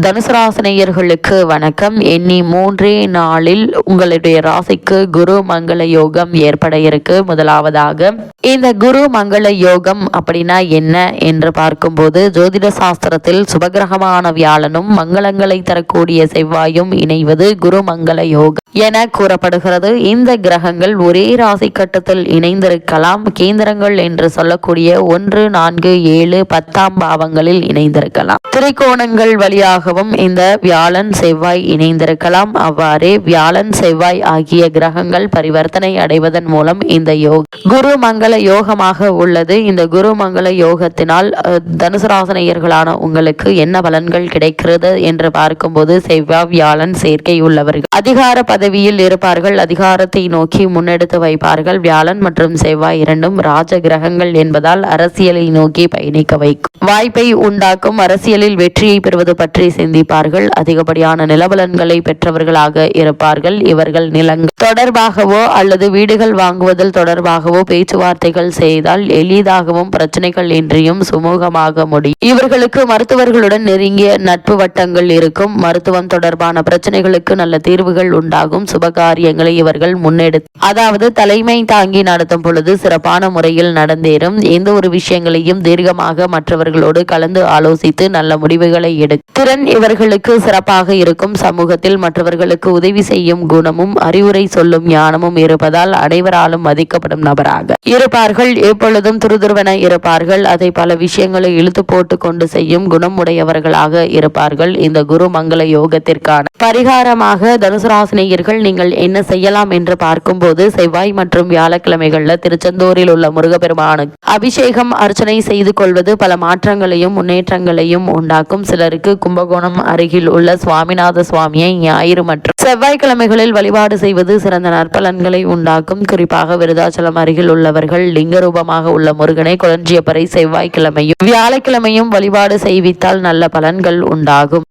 தனுசராசனையர்களுக்கு வணக்கம். எண்ணி மூன்றே நாளில் உங்களுடைய ராசிக்கு குரு மங்கள யோகம் ஏற்பட இருக்கு. முதலாவதாக இந்த குரு மங்கள யோகம் அப்படின்னா என்ன என்று பார்க்கும்போது ஜோதிட சாஸ்திரத்தில் சுபகிரகமான வியாழனும் மங்களங்களை தரக்கூடிய செவ்வாயும் இணைவது குரு மங்கள யோகம். என கூறப்படுகிறது. இந்த கிரகங்கள் ஒரே ராசி கட்டத்தில் இணைந்திருக்கலாம். கேந்திரங்கள் என்று சொல்லக்கூடிய ஒன்று நான்கு ஏழு பத்தாம் பாவங்களில் இணைந்திருக்கலாம். திரைக்கோணங்கள் வழியாகவும் இந்த வியாழன் செவ்வாய் இணைந்திருக்கலாம். அவ்வாறே வியாழன் செவ்வாய் ஆகிய கிரகங்கள் பரிவர்த்தனை அடைவதன் மூலம் இந்த யோக குரு மங்கள யோகமாக உள்ளது. இந்த குரு மங்கள யோகத்தினால் அஹ், தனுசு ராசனையர்களான உங்களுக்கு என்ன பலன்கள் கிடைக்கிறது என்று பார்க்கும்போது செவ்வாய் வியாழன் சேர்க்கை உள்ளவர்கள். அதிகார பதவியில் இருப்பார்கள். அதிகாரத்தை நோக்கி முன்னெடுத்து வைப்பார்கள். வியாழன் மற்றும் செவ்வாய் இரண்டும் ராஜ கிரகங்கள் என்பதால் அரசியலை நோக்கி பயணிக்க வைக்கும். வாய்ப்பை உண்டாக்கும் அரசியலில் வெற்றியை பெறுவது பற்றி சிந்திப்பார்கள். அதிகப்படியான நிலபலன்களை பெற்றவர்களாக இருப்பார்கள். இவர்கள் நிலங்கள் தொடர்பாகவோ அல்லது வீடுகள் வாங்குவதில் தொடர்பாகவோ பேச்சுவார்த்தைகள் செய்தால் எளிதாகவும் பிரச்சனைகள் இன்றியும் சுமூகமாக முடியும். இவர்களுக்கு மருத்துவர்களுடன் நெருங்கிய நட்பு வட்டங்கள் இருக்கும். மருத்துவம் தொடர்பான பிரச்சனைகளுக்கு நல்ல தீர்வுகள் உண்டாகும். சுபகாரியங்களை இவர்கள் முன்னெடுத்து அதாவது தலைமை தாங்கி நடத்தும் பொழுது சிறப்பான முறையில் நடந்தேறும். எந்த ஒரு விஷயங்களையும் தீர்க்கமாக மற்றவர்களோடு கலந்து ஆலோசித்து நல்ல முடிவுகளை எடுக்கும் திறன் இவர்களுக்கு சிறப்பாக இருக்கும். சமூகத்தில் மற்றவர்களுக்கு உதவி செய்யும் குணமும் அறிவுரை சொல்லும் ஞானமும் இருப்பதால் அனைவராலும் மதிக்கப்படும் நபராக இருப்பார்கள். எப்பொழுதும் துருதுருவென இருப்பார்கள். அதை பல விஷயங்களை இழுத்து போட்டு கொண்டு செய்யும் குணம் உடையவர்களாக இருப்பார்கள். இந்த குரு மங்கள யோகத்திற்கான பரிகாரமாக தனுசு ராசினியர்கள் நீங்கள் என்ன செய்யலாம் என்று பார்க்கும்போது செவ்வாய் மற்றும் வியாழக்கிழமைகளில் திருச்செந்தூரில் உள்ள முருகப்பெருமானுக்கு அபிஷேகம் அர்ச்சனை செய்து கொள்வது பல மாற்றங்களையும் முன்னேற்றங்களையும் உண்டாக்கும். சிலருக்கு கும்பகோணம் அருகில் உள்ள சுவாமிநாத சுவாமியை ஞாயிறு மற்றும் செவ்வாய்க்கிழமைகளில் வழிபாடு செய்வது சிறந்த நற்பலன்களை உண்டாக்கும். குறிப்பாக விருதாச்சலம் அருகில் உள்ளவர்கள் லிங்க ரூபமாக உள்ள முருகனை குளஞ்சியப்பரை செவ்வாய்க்கிழமையும் வியாழக்கிழமையும் வழிபாடு செய்வித்தால் நல்ல பலன்கள் உண்டாகும்.